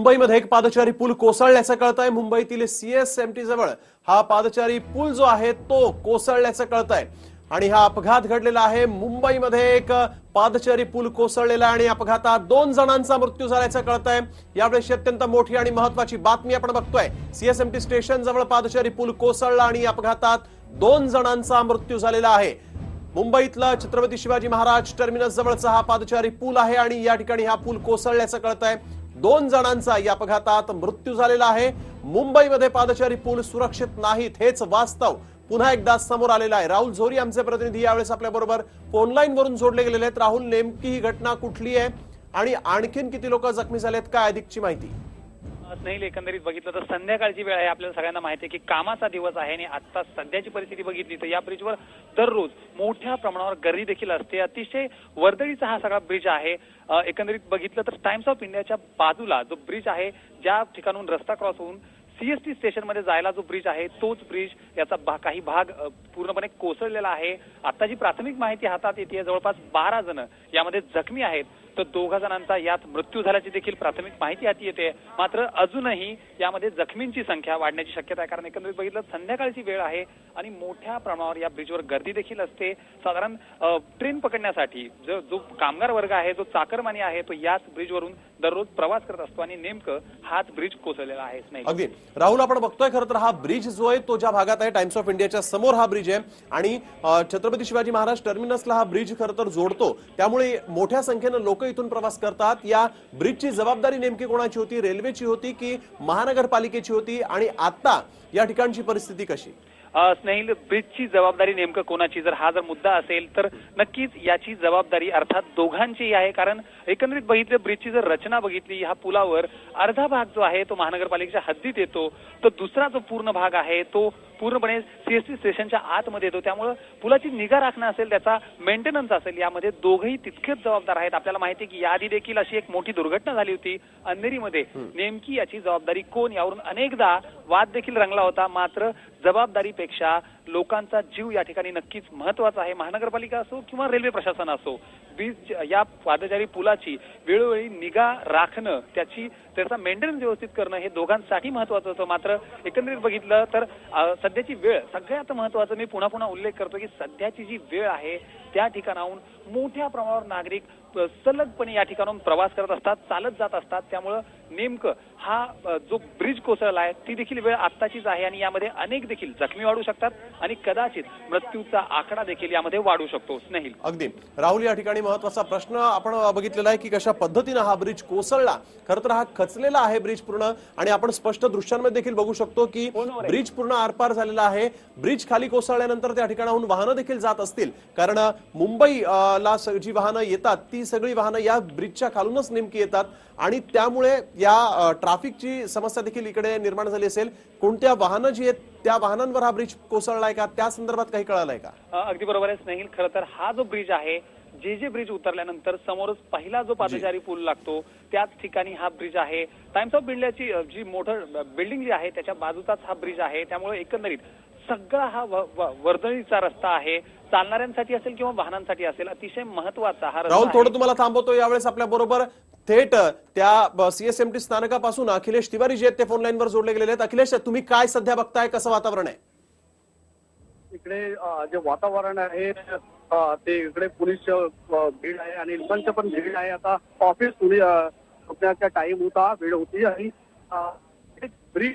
मुंबईमध्ये एक पादचारी पूल कोसळल्याचं कळत आहे मुंबईतील सीएसएमटी जवळ हा पादचारी पूल जो आहे तो कोसळल्याचं कळत आहे आणि हा अपघात घडलेला आहे. मुंबईमध्ये एक पादचारी पूल कोसळलेला आहे आणि अपघातात दोन जणांचा मृत्यू झाल्याचं कळत आहे यावेळेस अत्यंत मोठी आणि महत्वाची बातमी आपण बघतोय. सीएसएमटी स्टेशन जवळ पादचारी पूल कोसळला आणि अपघातात दोन जणांचा मृत्यू झालेला आहे. मुंबईतला छत्रपती शिवाजी महाराज टर्मिनस जवळचा हा पादचारी पूल आहे आणि या ठिकाणी हा पूल कोसळल्याचं कळत आहे दोन जणांचा या अपघातात मृत्यू झालेला आहे. मुंबईमध्ये पादचारी पूल सुरक्षित नाहीत हेच वास्तव. पुन्हा एकदा समोर आलेलं आहे. राहुल झोरी आमचे प्रतिनिधी यावेळेस आपल्या बरोबर फोनलाईन वरून जोडले गेलेले आहेत. राहुल नेमकी ही घटना कुठली आहे? आणि आणखीन किती लोक जखमी झालेत? काय अधिकची माहिती? नाही एकंदरीत बघितलं तर संध्याकाळची वेळ आहे आपल्याला सगळ्यांना माहिती आहे की कामाचा दिवस आहे आणि आता सध्याची परिस्थिती बघितली तर या ब्रिजवर दररोज मोठ्या प्रमाणावर गर्दी देखील असते. अतिशय वर्दळीचा हा सगळा ब्रिज आहे. एकंदरीत बघितलं तर टाइम्स ऑफ इंडियाच्या बाजूला जो ब्रिज आहे ज्या ठिकाणून रस्ता क्रॉस होऊन सीएसटी स्टेशनमध्ये जायला जो ब्रिज आहे तोच ब्रिज याचा भा, काही भाग पूर्णपणे कोसळलेला आहे. आता जी प्राथमिक माहिती हातात येते. जवळपास बारा जण यामध्ये जखमी आहेत. तर दोघा जणांचा यात मृत्यू झाल्याची देखील प्राथमिक माहिती हाती येते. मात्र अजूनही यामध्ये जखमींची संख्या वाढण्याची शक्यता आहे. कारण एकंदरीत बघितलं संध्याकाळची वेळ आहे आणि मोठ्या प्रमाणावर या ब्रिजवर गर्दी देखील असते. साधारण ट्रेन पकडण्यासाठी जो जो कामगार वर्ग आहे जो चाकरमानी आहे तो याच ब्रिजवरून दररोज प्रवास करत असतो आणि नेमकं हाच ब्रिज कोसळलेला आहे नाही अगदी. राहुल आपण बघतोय खरं तर हा ब्रिज जो आहे तो ज्या भागात आहे टाइम्स ऑफ इंडियाच्या समोर हा ब्रिज आहे. आणि छत्रपती शिवाजी महाराज टर्मिनसला हा ब्रिज खरं तर जोडतो. त्यामुळे मोठ्या संख्येनं लोक इथून प्रवास करतात. या ब्रिजची जबाबदारी नेमकी कोणाची होती? रेल्वेची होती की महानगरपालिकेची होती? आणि आता या ठिकाणची परिस्थिती कशी? स्नेहिल ब्रिजची जबाबदारी नेमकं कोणाची? जर हा जर मुद्दा असेल तर नक्कीच याची जबाबदारी अर्थात दोघांचीही आहे. कारण एकंदरीत बघितलं ब्रिजची जर रचना बघितली ह्या पुलावर अर्धा भाग जो आहे तो महानगरपालिकेच्या हद्दीत येतो. तर दुसरा जो पूर्ण भाग आहे तो पूर्णपणे सीएसटी स्टेशनच्या आतमध्ये येतो. त्यामुळं पुलाची निगा राखणं असेल त्याचा मेंटेनन्स असेल यामध्ये दोघंही तितकेच जबाबदार आहेत. आपल्याला माहिती आहे की याआधी देखील अशी एक मोठी दुर्घटना झाली होती अंधेरीमध्ये नेमकी याची जबाबदारी कोण? यावरून अनेकदा वाद देखील रंगला होता. मात्र जबाबदारीपेक्षा लोकांचा जीव या ठिकाणी नक्कीच महत्त्वाचा आहे. महानगरपालिका असो किंवा रेल्वे प्रशासन असो वीज या पादचारी पुलाची वेळोवेळी निगा राखणं त्याची त्याचा मेंटेनन्स व्यवस्थित करणं हे दोघांसाठी महत्वाचं होतं. मात्र एकंदरीत बघितलं तर सध्याची वेळ सगळ्यात महत्वाचं मी पुन्हा पुन्हा उल्लेख करतो की सध्याची जी वेळ आहे त्या ठिकाणाहून मोठ्या प्रमाणावर नागरिक सलगपणे या ठिकाणाहून प्रवास करत असतात चालत जात असतात. त्यामुळं नेमकं हा जो ब्रिज कोसळला आहे ती देखील वेळ आत्ताचीच आहे आणि यामध्ये अनेक देखील जखमी वाढू शकतात आणि कदाचित मृत्यूचा आकडा देखील यामध्ये वाढू शकतो. स्नेहिल. अगदी. राहुल या ठिकाणी महत्त्वाचा प्रश्न आपण बघितलेला आहे की कशा पद्धतीनं हा ब्रिज कोसळला. खरं तर हा खचलेला आहे ब्रिज पूर्ण आणि आपण स्पष्ट दृश्यांमध्ये देखील बघू शकतो की. ब्रिज पूर्ण आरपार झालेला आहे. ब्रिज खाली कोसळल्यानंतर त्या ठिकाणाहून वाहनं देखील जात असतील. कारण मुंबई ला जी वाहनं येतात ती सगळी वाहनं या ब्रिजच्या खालूनच नेमकी येतात. आणि त्यामुळे या ट्रॅफिकची समस्या देखील इकडे निर्माण झाली असेल. कोणत्या वाहनं जी आहेत त्या वाहनांवर हा ब्रिज कोसळलाय का? त्या संदर्भात काही कळालंय का? अगदी बरोबर आहे स्नेहिल. खरं तर हा जो ब्रिज आहे जे जे ब्रिज उतरल्यानंतर समोरच पहिला जो पादचारी पूल लागतो त्याच ठिकाणी हा ब्रिज आहे. टाइम्स ऑफ इंडियाची जी मोठं बिल्डिंग जी आहे त्याच्या बाजूचाच हा ब्रिज आहे. त्यामुळे एकंदरीत सगळा हा वर्दळीचा रस्ता आहे. चालणाऱ्यांसाठी असेल किंवा वाहनांसाठी असेल अतिशय महत्त्वाचा हा रस्ता राहुल. थोडं तुम्हाला थांबवतो यावेळेस आपल्या बरोबर. थेट त्या सीएसएमटी स्थानकापासून अखिलेश तिवारी जे आहेत ते फोन लाईनवर जोडले गेलेले आहेत. अखिलेश तुम्ही काय सध्या बघताय? कसं वातावरण आहे? इकडे जे वातावरण आहे ते इकडे पोलीस भीड आहे आणि लोकांचं पण भीड आहे. आता ऑफिस सुटण्याचा टाइम होता वेळ होती आणि ब्रिज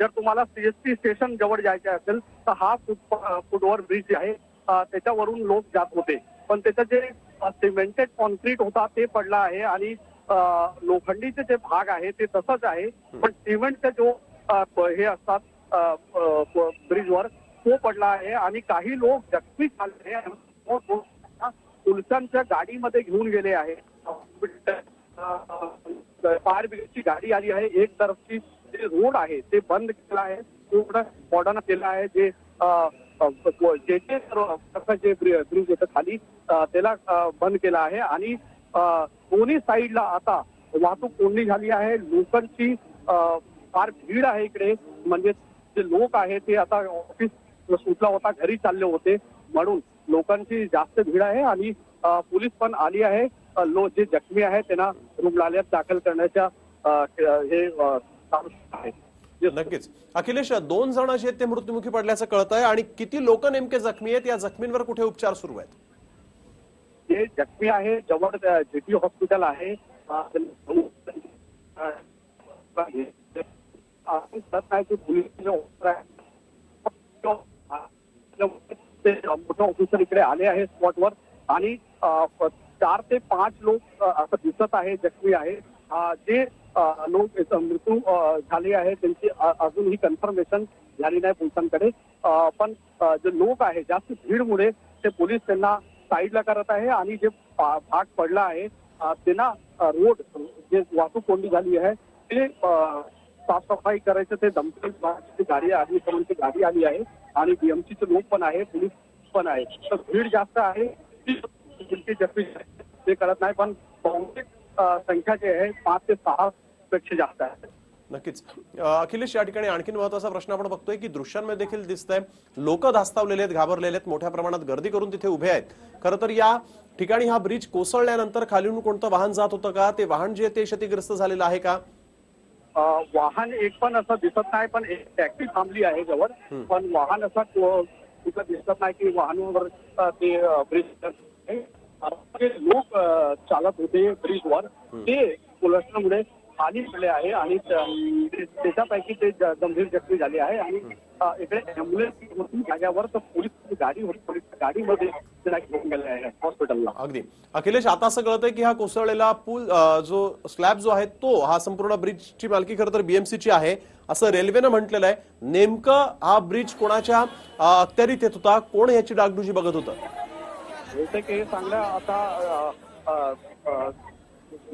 जर तुम्हाला सीएसटी स्टेशन जवळ जायचे असेल तर हा फुट फुटओव्हर ब्रिज आहे अ, त्याच्यावरून लोक जात होते. पण त्याचं जे सिमेंटेड कॉन्क्रीट होता ते पडला आहे आणि लोखंडीचे जे भाग आहे ते तसंच आहे. पण सिमेंटचे जो हे असतात ब्रिजवर तो पडला आहे आणि काही लोक जखमी झाले आहे. पोलिसांच्या गाडीमध्ये घेऊन गेले आहे फायर ब्रिगेडची गाडी आली आहे. एक तरफची जे रोड आहे ते बंद केलं आहे. पूर्ण मॉडर्न केलं आहे. जे जे जे जे ब्रिज होतं खाली त्याला बंद केलं आहे. आणि दोन्ही साईडला आता वाहतूक कोंडी झाली आहे. लोकांची फार भीड आहे इकडे. म्हणजे जे लोक आहे ते आता ऑफिस सुटला होता घरी चालले होते. म्हणून लोकांची जास्त भीड आहे. आणि पोलीस पण आली आहे. अ, लो जे जखमी आहे त्यांना रुग्णालयात दाखल करण्याच्या हे आहे. नक्कीच. अखिलेश दोन जण जे आहेत ते मृत्युमुखी पडल्याचं कळत आहे आणि किती लोक नेमके जखमी आहेत? या जखमींवर कुठे उपचार सुरू आहेत? जे जखमी आहे जवळ जेटी हॉस्पिटल आहे पोलीस मोठे ऑफिसर इकडे आले आहे स्पॉटवर आणि चार ते पाच लोक असं दिसत आहे जखमी आहे. जे लोक मृत्यू झाले आहे त्यांची अजूनही कन्फर्मेशन झाली नाही पोलिसांकडे. पण जे लोक आहे जास्त भीडमुळे ते पोलीस त्यांना साईडला करत आहे आणि जे भाग पडला आहे त्यांना रोड जे वाहतूक कोंडी झाली आहे ते साफसफाई करायचं ते दमकल गाडी अग्निशमनची गाडी आली आहे आणि बीएमसीचे लोक पण आहे पोलीस पण आहे. तर भीड जास्त आहे किती जखमी ते कळत नाही पण बहुतेक संख्या जी आहे पाच ते सहा पेक्षा जास्त आहे. नक्कीच. अखिलेश या ठिकाणी आणखीन महत्त्वाचा प्रश्न आपण बघतोय की दृश्यांमध्ये देखील दिसतंय लोक धास्तावलेले आहेत घाबरलेले आहेत मोठ्या प्रमाणात गर्दी करून तिथे उभे आहेत. खरं तर या ठिकाणी हा ब्रिज कोसळल्यानंतर खालीून कोणतं वाहन जात होतं का? ते वाहन जे आहे ते क्षतिग्रस्त झालेलं आहे का? वाहन एक पण असं दिसत नाही पण एक टॅक्सी थांबली आहे जवळ. पण वाहन असं को- तिथं दिसत नाही की वाहनावर ते ब्रिज जे लोक चालत होते ब्रिजवर ते कोलसल्यामुळे खाली पडले आहे आणि त्याच्यापैकी ते गंभीर जखमी झाले आहे आणि इकडे अँब्युलन्स जाग्यावर तर पोलीस गाडी होती पोलीस गाडीमध्ये त्याला घेऊन गेले आहे हॉस्पिटलला अगदी. अखिलेश आता असं कळतंय की हा कोसळलेला पूल जो स्लॅब जो आहे तो हा संपूर्ण ब्रिजची मालकी खरं तर बीएमसीची आहे असं रेल्वेनं म्हटलेलं आहे. नेमकं हा ब्रिज कोणाच्या अखत्यारीत येत होता? कोण याची डागडुजी बघत होतं? बहुतेक हे चांगलं आता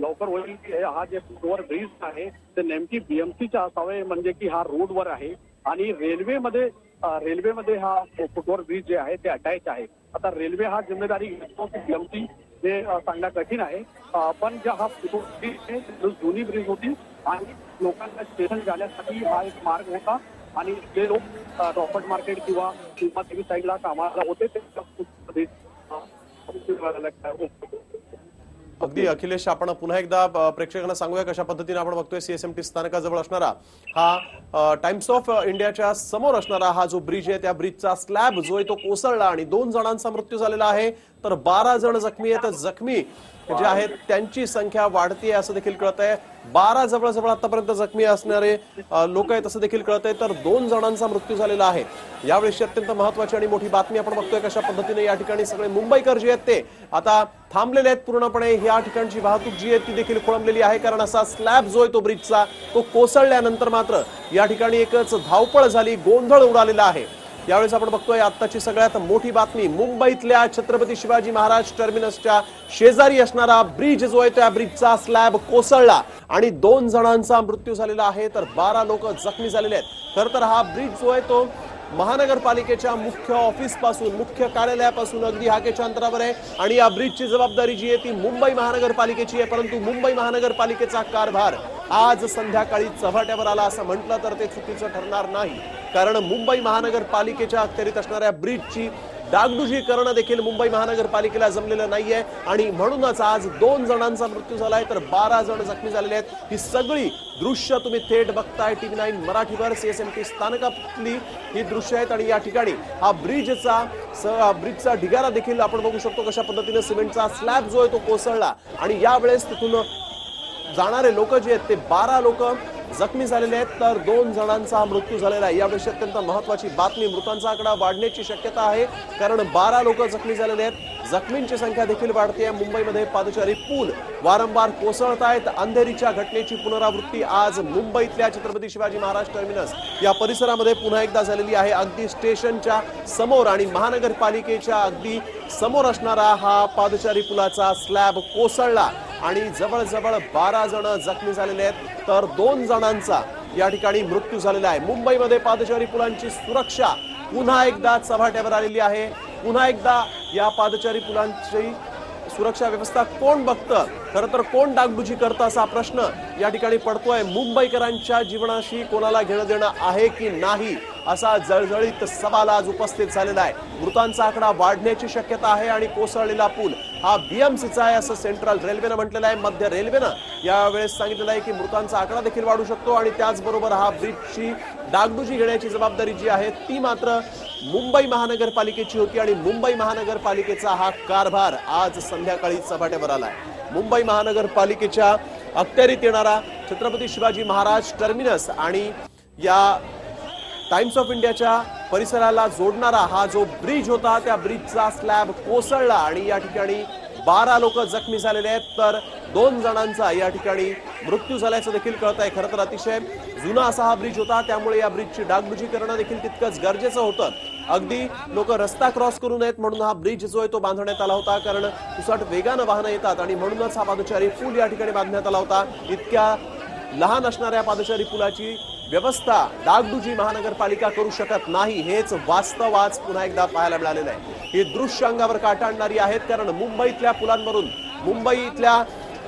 लवकर होईल हा जे फुटवर ब्रिज आहे ते नेमकी बीएमसीचा असावे म्हणजे की हा रोडवर आहे. आणि रेल्वेमध्ये रेल्वेमध्ये हा फुटवर ब्रिज जे आहे ते अटॅच आहे. आता रेल्वे हा जिम्मेदारी घेतो की बीएमसी हे अ, सांगणं कठीण आहे. पण ज्या हा फुटवर ब्रिज आहे जुनी ब्रिज होती आणि लोकांना स्टेशन जाण्यासाठी हा एक मार्ग होता. आणि जे लोक रॉपर्ट मार्केट किंवा किंवा साईडला कामाला होते ते ब्रिज अगदी अखिलेश आपण पुन्हा एकदा प्रेक्षकांना सांगूया कशा पद्धतीने आपण बघतोय सीएसएमटी स्थानकाजवळ असणारा हा टाइम्स ऑफ इंडियाच्या समोर असणारा हा जो ब्रिज आहे त्या ब्रिजचा स्लॅब जो आहे तो कोसळला आणि दोन जणांचा मृत्यू झालेला आहे. तर बारा जण जखमी आहेत. जखमी जे आहेत त्यांची संख्या वाढतीये असं देखील कळत आहे बारा जवळजवळ आतापर्यंत जखमी असणारे लोक आहेत असं देखील कळत आहे तर दोन जणांचा मृत्यू झालेला आहे. यावेळी अत्यंत महत्वाची आणि मोठी बातमी आपण बघतोय कशा पद्धतीने या ठिकाणी सगळे मुंबईकर जे आहेत ते आता थांबलेले आहेत पूर्णपणे. या ठिकाणची वाहतूक जी आहे ती देखील खोळंबलेली आहे कारण असा स्लॅब जो आहे तो ब्रिजचा तो कोसळल्यानंतर मात्र या ठिकाणी एकच धावपळ झाली गोंधळ उडालेला आहे. यावेळेस आपण बघतोय आत्ताची सगळ्यात मोठी बातमी. मुंबईतल्या छत्रपती शिवाजी महाराज टर्मिनसच्या शेजारी असणारा ब्रिज जो आहे त्या ब्रिजचा स्लॅब कोसळला आणि दोन जणांचा मृत्यू झालेला आहे तर बारा लोक जखमी झालेले आहेत. खर तर हा ब्रिज जो आहे तो महानगरपालिकेच्या मुख्य ऑफिसपासून मुख्य कार्यालयापासून अगदी हाकेच्या अंतरावर आहे आणि या ब्रिजची जबाबदारी जी आहे ती मुंबई महानगरपालिकेची आहे. परंतु मुंबई महानगरपालिकेचा कारभार आज संध्याकाळी चव्हाट्यावर आला असं म्हटलं तर ते चुकीचं ठरणार नाही. कारण मुंबई महानगरपालिकेच्या अखत्यारीत असणाऱ्या ब्रिजची डागडुजी करणं देखील मुंबई महानगरपालिकेला जमलेलं नाहीये. आणि म्हणूनच आज दोन जणांचा मृत्यू झालाय तर बारा जण जखमी झालेले आहेत. ही सगळी दृश्य तुम्ही थेट बघताय टीव्ही नाईन मराठीवर सीएसएमटी स्थानकातली ही दृश्य आहेत. आणि या ठिकाणी हा ब्रिजचा स- ब्रिजचा ढिगारा देखील आपण बघू शकतो कशा पद्धतीने सिमेंटचा स्लॅब जो आहे तो कोसळला. आणि यावेळेस तिथून जाणारे लोक जे आहेत ते बारा लोक जखमी झालेले आहेत तर दोन जणांचा मृत्यू झालेला आहे. याविषयी अत्यंत महत्वाची बातमी मृतांचा आकडा वाढण्याची शक्यता आहे कारण बारा लोक जखमी झालेले आहेत. जखमींची संख्या देखील वाढते आहे. मुंबईमध्ये पादचारी पूल वारंवार कोसळत आहेत. अंधेरीच्या घटनेची पुनरावृत्ती आज मुंबईतल्या छत्रपती शिवाजी महाराज टर्मिनस या परिसरामध्ये पुन्हा एकदा झालेली आहे. अगदी स्टेशनच्या समोर आणि महानगरपालिकेच्या अगदी समोर असणारा हा पादचारी पुलाचा स्लॅब कोसळला. आणि जवळजवळ बारा जण जखमी झालेले आहेत. तर दोन जणांचा या ठिकाणी मृत्यू झालेला आहे. मुंबईमध्ये पादचारी पुलांची सुरक्षा पुन्हा एकदा चव्हाट्यावर आलेली आहे. पुन्हा एकदा या पादचारी पुलांची सुरक्षा व्यवस्था कोण बघतं? खरं तर कोण डागबुजी करतं असा प्रश्न या ठिकाणी पडतोय. मुंबईकरांच्या जीवनाशी कोणाला घेणं देणं आहे की नाही असा जळजळीत सवाल आज उपस्थित झालेला आहे. मृतांचा आकडा वाढण्याची शक्यता आहे आणि कोसळलेला पूल हा बीएमसीचा आहे असं सेंट्रल रेल्वेनं म्हटलेलं आहे. मध्य रेल्वेनं यावेळेस सांगितलेलं आहे की मृतांचा आकडा देखील वाढू शकतो आणि त्याचबरोबर हा ब्रिजची डागडुजी घेण्याची जबाबदारी जी आहे ती मात्र मुंबई महानगरपालिकेची होती आणि मुंबई महानगरपालिकेचा हा कारभार आज संध्याकाळी चव्हाट्यावर आहे मुंबई महानगरपालिकेच्या अखत्यारीत येणारा छत्रपती शिवाजी महाराज टर्मिनस आणि या टाइम्स ऑफ इंडियाच्या परिसराला जोडणारा हा जो ब्रिज होता त्या ब्रिजचा स्लॅब कोसळला आणि या ठिकाणी बारा लोक जखमी झालेले आहेत. तर दोन जणांचा या ठिकाणी मृत्यू झाल्याचं देखील कळत आहे खरं तर अतिशय जुना असा हा ब्रिज होता. त्यामुळे या ब्रिजची डागडुजी करणं देखील तितकंच गरजेचं होतं. अगदी लोक रस्ता क्रॉस करू नयेत म्हणून हा ब्रिज जो आहे तो बांधण्यात आला होता. कारण तुसट वेगानं वाहनं येतात आणि म्हणूनच हा पादचारी पूल या ठिकाणी बांधण्यात आला होता. इतक्या लहान असणाऱ्या पादचारी पुलाची व्यवस्था डागडुजी महानगरपालिका करू शकत नाही हेच वास्तव आज पुन्हा एकदा पाहायला मिळालेलं आहे. ही दृश्य अंगावर काटा आणणारी आहेत कारण मुंबईतल्या पुलांवरून मुंबईतल्या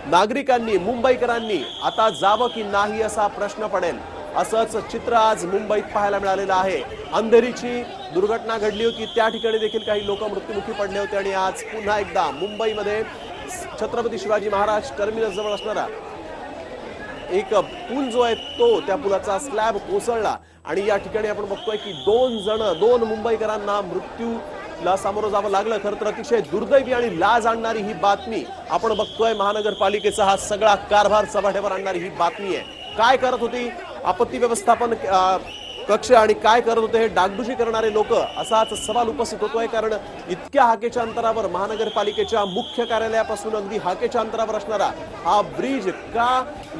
नागरिकांनी मुंबईकरांनी आता जावं की नाही असा प्रश्न पडेल. असंच चित्र आज मुंबईत पाहायला मिळालेलं आहे. अंधेरीची दुर्घटना घडली होती त्या ठिकाणी देखील काही लोक मृत्युमुखी पडले होते आणि आज पुन्हा एकदा मुंबईमध्ये छत्रपती शिवाजी महाराज टर्मिनस जवळ असणारा एक पूल जो आहे तो त्या पुलाचा स्लॅब कोसळला. आणि या ठिकाणी आपण बघतोय की दोन जण दोन मुंबईकरांना मृत्यूला सामोरं जावं लागलं. खरं तर अतिशय दुर्दैवी आणि लाज आणणारी ही बातमी आपण बघतोय. महानगरपालिकेचा हा सगळा कारभार चव्हाट्यावर आणणारी ही बातमी आहे. काय करत होती? आपत्ती व्यवस्थापन कक्ष आणि काय करत होते हे डागडुजी करणारे लोक असाच सवाल उपस्थित होतोय कारण इतक्या हाकेच्या अंतरावर महानगरपालिकेच्या मुख्य कार्यालयापासून अगदी हाकेच्या अंतरावर असणारा हा ब्रिज का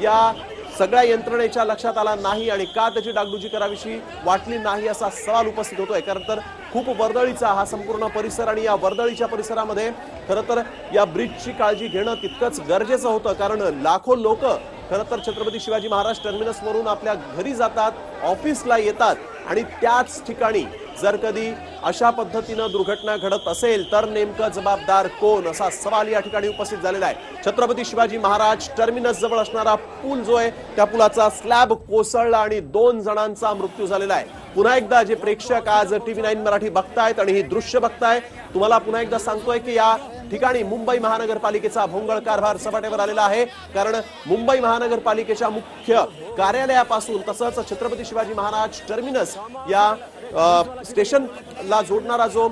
या सगळ्या यंत्रणेच्या लक्षात आला नाही आणि का त्याची डागडुजी करावीशी वाटली नाही असा सवाल उपस्थित होतोय? कारण तर खूप वर्दळीचा हा संपूर्ण परिसर आणि या वर्दळीच्या परिसरामध्ये खरं तर या ब्रिजची काळजी घेणं तितकंच गरजेचं होतं कारण लाखो लोक खरं तर छत्रपती शिवाजी महाराज टर्मिनसवरून आपल्या घरी जातात ऑफिसला येतात आणि त्याच ठिकाणी जर कधी अशा पद्धतीनं दुर्घटना घडत असेल तर नेमकं जबाबदार कोण? असा सवाल या ठिकाणी उपस्थित झालेला आहे. छत्रपती शिवाजी महाराज टर्मिनस जवळ असणारा पूल जो आहे त्या पुलाचा स्लॅब कोसळला आणि दोन जणांचा मृत्यू झालेला आहे. पुन्हा एकदा जे प्रेक्षक आज टीव्ही नाईन मराठी बघतायत आणि ही दृश्य बघताय तुम्हाला पुन्हा एकदा सांगतोय की या ठिकाणी मुंबई महानगरपालिकेचा भोंगळ कारभार सपाट्यावर आलेला आहे. कारण मुंबई महानगरपालिकेच्या मुख्य कार्यालयापासून तसंच छत्रपती शिवाजी महाराज टर्मिनस या स्टेशनला जोडणारा जो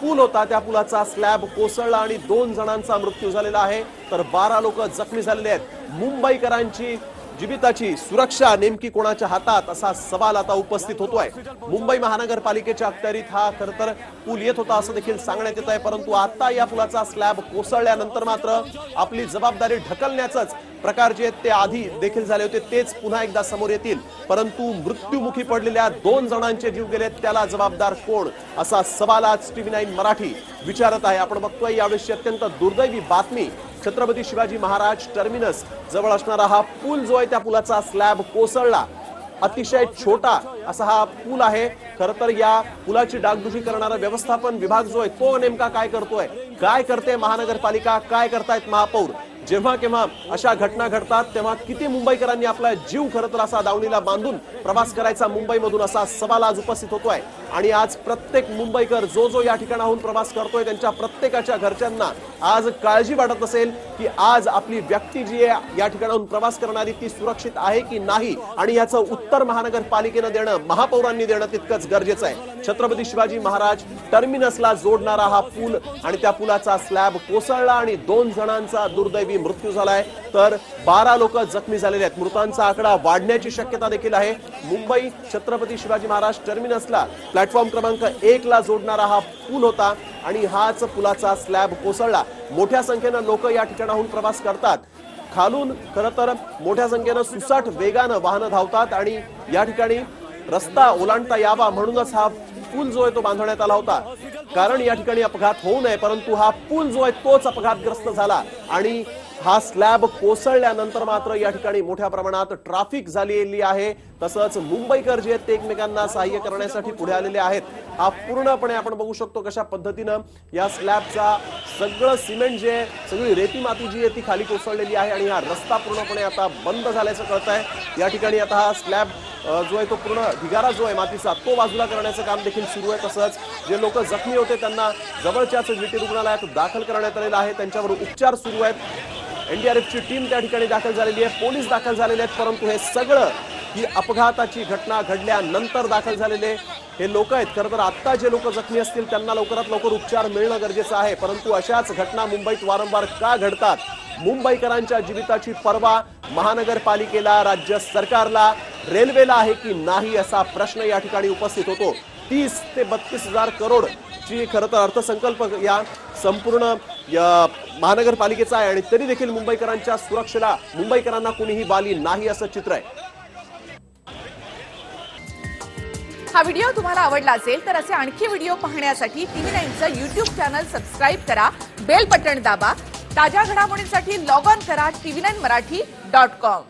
पूल होता त्या पुलाचा स्लॅब कोसळला आणि दोन जणांचा मृत्यू झालेला आहे. तर बारा लोक जखमी झालेले आहेत. मुंबईकरांची जीविताची सुरक्षा नेमकी कोणाच्या हातात असा सवाल आता उपस्थित होतोय. मुंबई महानगरपालिकेच्या अखत्यारीत हा खर तर पूल येत होता असं देखील सांगण्यात येत आहे परंतु आता या पुलाचा स्लॅब कोसळल्यानंतर मात्र आपली जबाबदारी ढकलण्याचंच प्रकार जे आहेत ते आधी देखील झाले होते तेच पुन्हा एकदा समोर येतील. परंतु मृत्यूमुखी पडलेल्या दोन जणांचे जीव गेलेत त्याला जबाबदार कोण असा सवाल आज टीव्ही नाईन मराठी विचारत आहे. आपण बघतोय यावेळी अत्यंत दुर्दैवी बातमी छत्रपती शिवाजी महाराज टर्मिनस जवळ असणारा हा पूल जो आहे त्या पुलाचा स्लॅब कोसळला. अतिशय छोटा असा हा पूल आहे. खर तर या पुलाची डागडुजी करणारा व्यवस्थापन विभाग जो आहे तो नेमका काय करतोय? काय करते महानगरपालिका? काय करतायत महापौर? जेव्हा केव्हा अशा घटना घडतात तेव्हा किती मुंबईकरांनी आपला जीव खरं तर असा दावणीला बांधून प्रवास करायचा मुंबईमधून असा सवाल आज उपस्थित होतोय. आणि आज प्रत्येक मुंबईकर जो जो या ठिकाणाहून प्रवास करतोय त्यांच्या प्रत्येकाच्या घरच्यांना आज काळजी वाटत असेल की आज आपली व्यक्ती जी आहे या ठिकाणाहून प्रवास करणारी ती सुरक्षित आहे की नाही? आणि याचं उत्तर महानगरपालिकेनं देणं महापौरांनी देणं तितकंच गरजेचं आहे. छत्रपती शिवाजी महाराज टर्मिनसला जोडणारा हा पूल आणि त्या पुलाचा स्लॅब कोसळला आणि दोन जणांचा दुर्दैवी मृत्यू झालाय. तर बारा लोक जखमी झालेले आहेत. मृतांचा आकडा वाढण्याची शक्यता देखील आहे. मुंबई छत्रपती शिवाजी महाराज टर्मिनसला प्लॅटफॉर्म क्रमांक एक ला जोडणारा हा पूल होता आणि हाच पुलाचा स्लॅब कोसळला. मोठ्या संख्येनं लोक या ठिकाणाहून प्रवास करतात. खालून खरं तर मोठ्या संख्येनं सुसाट वेगानं वाहनं धावतात आणि या ठिकाणी रस्ता ओलांडता यावा म्हणूनच हा पूल जो आहे तो बांधण्यात आला होता. कारण या ठिकाणी अपघात होऊ नये परंतु हा पूल जो आहे तोच अपघातग्रस्त झाला आणि हा स्लॅब कोसळल्यानंतर मात्र या ठिकाणी मोठ्या प्रमाणात ट्रॅफिक झालेली आहे. तसंच मुंबईकर जे आहेत ते एकमेकांना सहाय्य करण्यासाठी पुढे आलेले आहेत. हा पूर्णपणे आपण बघू शकतो कशा पद्धतीनं या स्लॅबचा सगळं सिमेंट जे सगळी रेती माती जी आहे ती खाली कोसळलेली आहे आणि हा रस्ता पूर्णपणे आता बंद झाल्याचं कळत आहे या ठिकाणी आता हा स्लॅब जो आहे तो पूर्ण ढिगारा जो आहे मातीचा तो बाजूला करण्याचं काम देखील सुरू आहे. तसंच जे लोक जखमी होते त्यांना जवळच्याच जीटी रुग्णालयात दाखल करण्यात आलेलं आहे. त्यांच्यावर उपचार सुरू आहेत. एनडीआरएफची टीम त्या ठिकाणी दाखल झालेली आहे. पोलीस दाखल झालेले आहेत परंतु हे सगळं ही अपघाताची घटना घडल्यानंतर दाखल झालेले हे लोक आहेत. खरं तर आत्ता जे लोक जखमी असतील त्यांना लवकरात लवकर उपचार मिळणं गरजेचं आहे. परंतु अशाच घटना मुंबईत वारंवार का घडतात? मुंबईकरांच्या जीविताची पर्वा महानगरपालिकेला राज्य सरकारला रेल्वेला आहे की नाही असा प्रश्न या ठिकाणी उपस्थित होतो. तीस ते बत्तीस हजार करोड ची खरं तर अर्थसंकल्प या संपूर्ण या महानगरपालिकेचा आहे आणि तरी देखील मुंबईकरांच्या सुरक्षेला मुंबईकरांना कुणीही बाली नाही असं चित्र आहे. हा व्हिडिओ तुम्हाला आवडला असेल तर असे आणखी व्हिडिओ पाहण्यासाठी टीव्ही नाईनचं युट्यूब चॅनल सबस्क्राईब करा बेल बटन दाबा ताज्या घडामोडींसाठी लॉग ऑन करा TV nine Marathi dot com.